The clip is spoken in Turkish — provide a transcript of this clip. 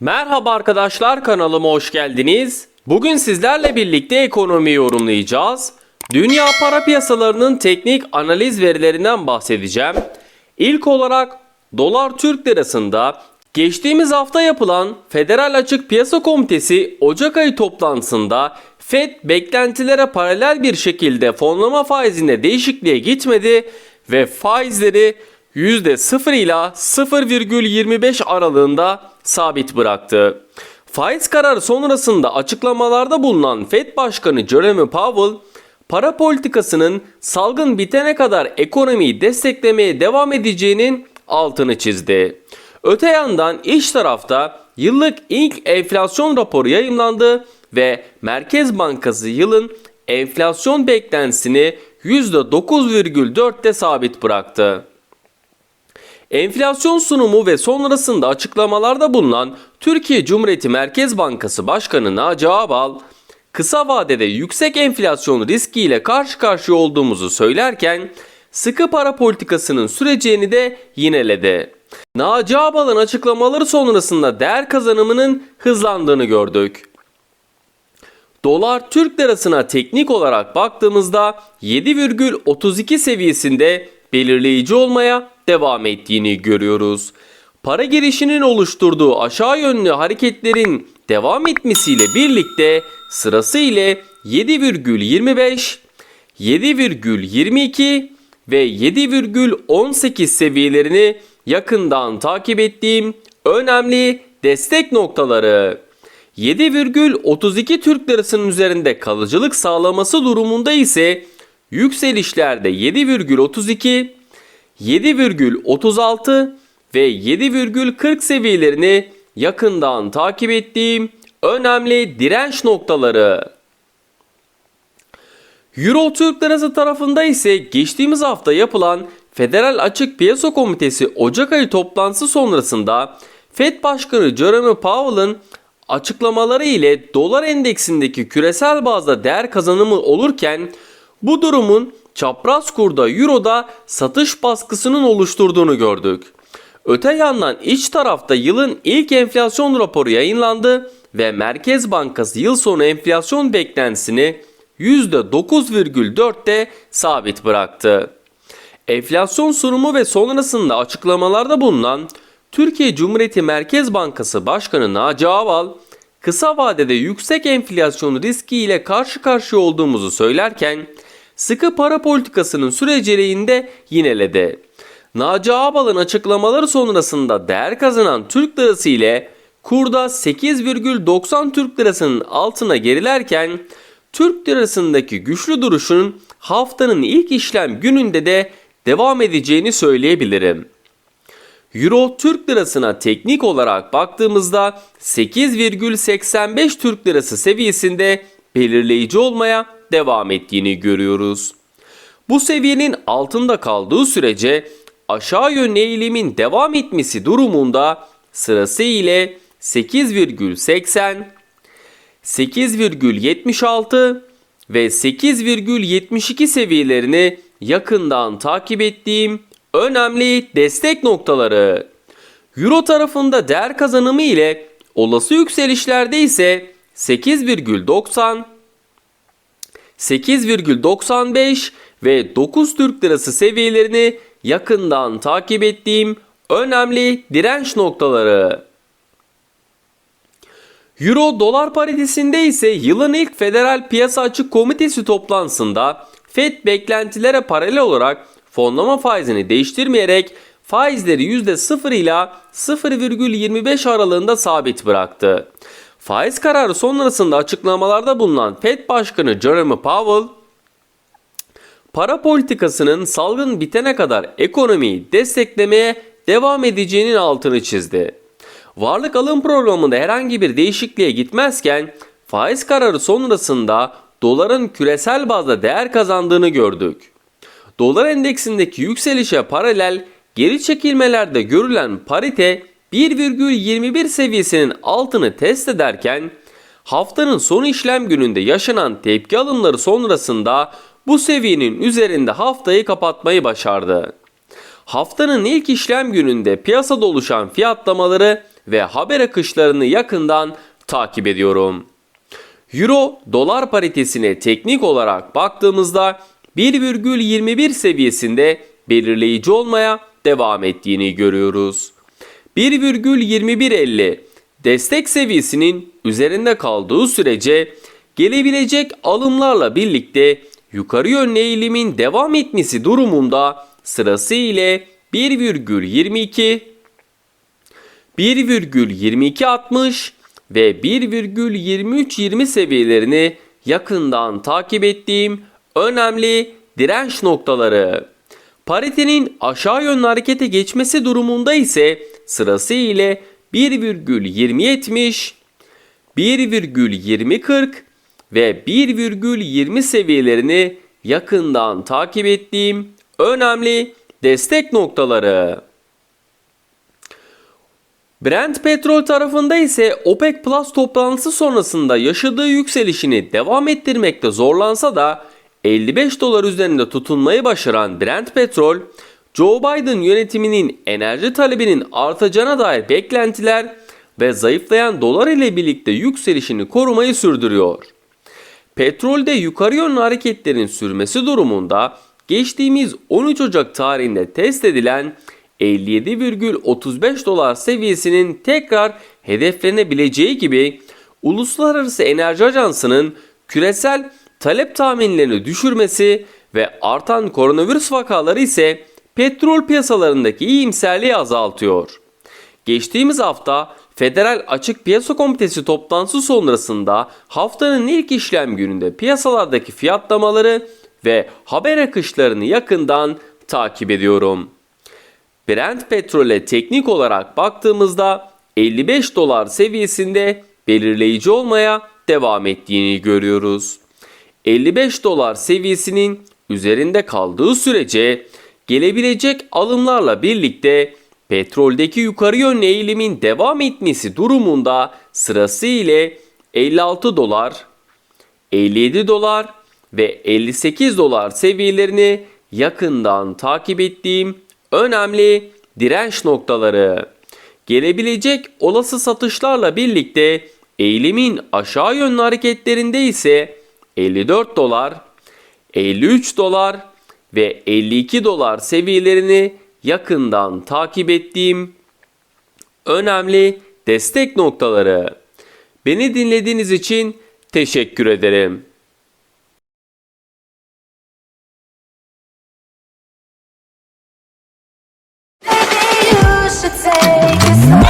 Merhaba arkadaşlar kanalıma hoş geldiniz. Bugün sizlerle birlikte ekonomi yorumlayacağız. Dünya para piyasalarının teknik analiz verilerinden bahsedeceğim. İlk olarak dolar Türk lirasında geçtiğimiz hafta yapılan Federal Açık Piyasa Komitesi Ocak ayı toplantısında Fed beklentilere paralel bir şekilde fonlama faizinde değişikliğe gitmedi ve faizleri %0 ile 0,25 aralığında sabit bıraktı. Faiz kararı sonrasında açıklamalarda bulunan Fed Başkanı Jerome Powell, para politikasının salgın bitene kadar ekonomiyi desteklemeye devam edeceğinin altını çizdi. Öte yandan iç tarafta yıllık ilk enflasyon raporu yayımlandı ve Merkez Bankası yılın enflasyon beklentisini %9,4'te sabit bıraktı. Enflasyon sunumu ve sonrasında açıklamalarda bulunan Türkiye Cumhuriyeti Merkez Bankası Başkanı Naci Ağbal, kısa vadede yüksek enflasyon riskiyle karşı karşıya olduğumuzu söylerken sıkı para politikasının süreceğini de yineledi. Naci Ağbal'ın açıklamaları sonrasında değer kazanımının hızlandığını gördük. Dolar Türk lirasına teknik olarak baktığımızda 7,32 seviyesinde belirleyici olmaya devam ettiğini görüyoruz. Para girişinin oluşturduğu aşağı yönlü hareketlerin devam etmesiyle birlikte sırası ile 7,25, 7,22 ve 7,18 seviyelerini yakından takip ettiğim önemli destek noktaları. 7,32 Türk lirasının üzerinde kalıcılık sağlaması durumunda ise yükselişlerde 7,32, 7,36 ve 7,40 seviyelerini yakından takip ettiğim önemli direnç noktaları. Euro Türk Lirası tarafında ise geçtiğimiz hafta yapılan Federal Açık Piyasa Komitesi Ocak ayı toplantısı sonrasında Fed Başkanı Jerome Powell'ın açıklamaları ile dolar endeksindeki küresel bazda değer kazanımı olurken bu durumun çapraz kurda Euro'da satış baskısının oluşturduğunu gördük. Öte yandan iç tarafta yılın ilk enflasyon raporu yayınlandı ve Merkez Bankası yıl sonu enflasyon beklentisini %9,4'te sabit bıraktı. Enflasyon sunumu ve sonrasında açıklamalarda bulunan Türkiye Cumhuriyeti Merkez Bankası Başkanı Naci Ağbal, kısa vadede yüksek enflasyon riski ile karşı karşıya olduğumuzu söylerken, sıkı para politikasının süreceliğini de yineledi. Naci Ağbal'ın açıklamaları sonrasında değer kazanan Türk lirası ile kurda 8,90 Türk lirasının altına gerilerken Türk lirasındaki güçlü duruşun haftanın ilk işlem gününde de devam edeceğini söyleyebilirim. Euro Türk lirasına teknik olarak baktığımızda 8,85 Türk lirası seviyesinde belirleyici olmaya devam ettiğini görüyoruz. Bu seviyenin altında kaldığı sürece aşağı yönlü eğilimin devam etmesi durumunda sırası ile 8,80, 8,76 ve 8,72 seviyelerini yakından takip ettiğim önemli destek noktaları. Euro tarafında değer kazanımı ile olası yükselişlerde ise 8,90, 8,95 ve 9 Türk Lirası seviyelerini yakından takip ettiğim önemli direnç noktaları. Euro dolar paritesinde ise yılın ilk Federal Piyasa Açık Komitesi toplantısında Fed beklentilere paralel olarak fonlama faizini değiştirmeyerek faizleri %0 ile 0,25 aralığında sabit bıraktı. Faiz kararı sonrasında açıklamalarda bulunan Fed Başkanı Jerome Powell, para politikasının salgın bitene kadar ekonomiyi desteklemeye devam edeceğinin altını çizdi. Varlık alım programında herhangi bir değişikliğe gitmezken faiz kararı sonrasında doların küresel bazda değer kazandığını gördük. Dolar endeksindeki yükselişe paralel geri çekilmelerde görülen parite 1,21 seviyesinin altını test ederken haftanın son işlem gününde yaşanan tepki alımları sonrasında bu seviyenin üzerinde haftayı kapatmayı başardı. Haftanın ilk işlem gününde piyasada oluşan fiyatlamaları ve haber akışlarını yakından takip ediyorum. Euro dolar paritesine teknik olarak baktığımızda 1,21 seviyesinde belirleyici olmaya devam ettiğini görüyoruz. 1,2150 destek seviyesinin üzerinde kaldığı sürece gelebilecek alımlarla birlikte yukarı yönlü eğilimin devam etmesi durumunda sırası ile 1,22 1,2260 ve 1,2320 seviyelerini yakından takip ettiğim önemli direnç noktaları. Paritenin aşağı yönlü harekete geçmesi durumunda ise sırası ile 1,2070, 1,2040 ve 1,20 seviyelerini yakından takip ettiğim önemli destek noktaları. Brent petrol tarafında ise OPEC Plus toplantısı sonrasında yaşadığı yükselişini devam ettirmekte zorlansa da 55 dolar üzerinde tutunmayı başaran Brent petrol, Joe Biden yönetiminin enerji talebinin artacağına dair beklentiler ve zayıflayan dolar ile birlikte yükselişini korumayı sürdürüyor. Petrolde yukarı yönlü hareketlerin sürmesi durumunda geçtiğimiz 13 Ocak tarihinde test edilen 57,35 dolar seviyesinin tekrar hedeflenebileceği gibi Uluslararası Enerji Ajansı'nın küresel talep tahminlerini düşürmesi ve artan koronavirüs vakaları ise petrol piyasalarındaki iyimserliği azaltıyor. Geçtiğimiz hafta Federal Açık Piyasa Komitesi toplantısı sonrasında haftanın ilk işlem gününde piyasalardaki fiyatlamaları ve haber akışlarını yakından takip ediyorum. Brent petrole teknik olarak baktığımızda 55 dolar seviyesinde belirleyici olmaya devam ettiğini görüyoruz. 55 dolar seviyesinin üzerinde kaldığı sürece gelebilecek alımlarla birlikte petroldeki yukarı yönlü eğilimin devam etmesi durumunda sırası ile 56 dolar, 57 dolar ve 58 dolar seviyelerini yakından takip ettiğim önemli direnç noktaları. Gelebilecek olası satışlarla birlikte eğilimin aşağı yönlü hareketlerinde ise 54 dolar, 53 dolar ve 52 dolar seviyelerini yakından takip ettiğim önemli destek noktaları. Beni dinlediğiniz için teşekkür ederim. Maybe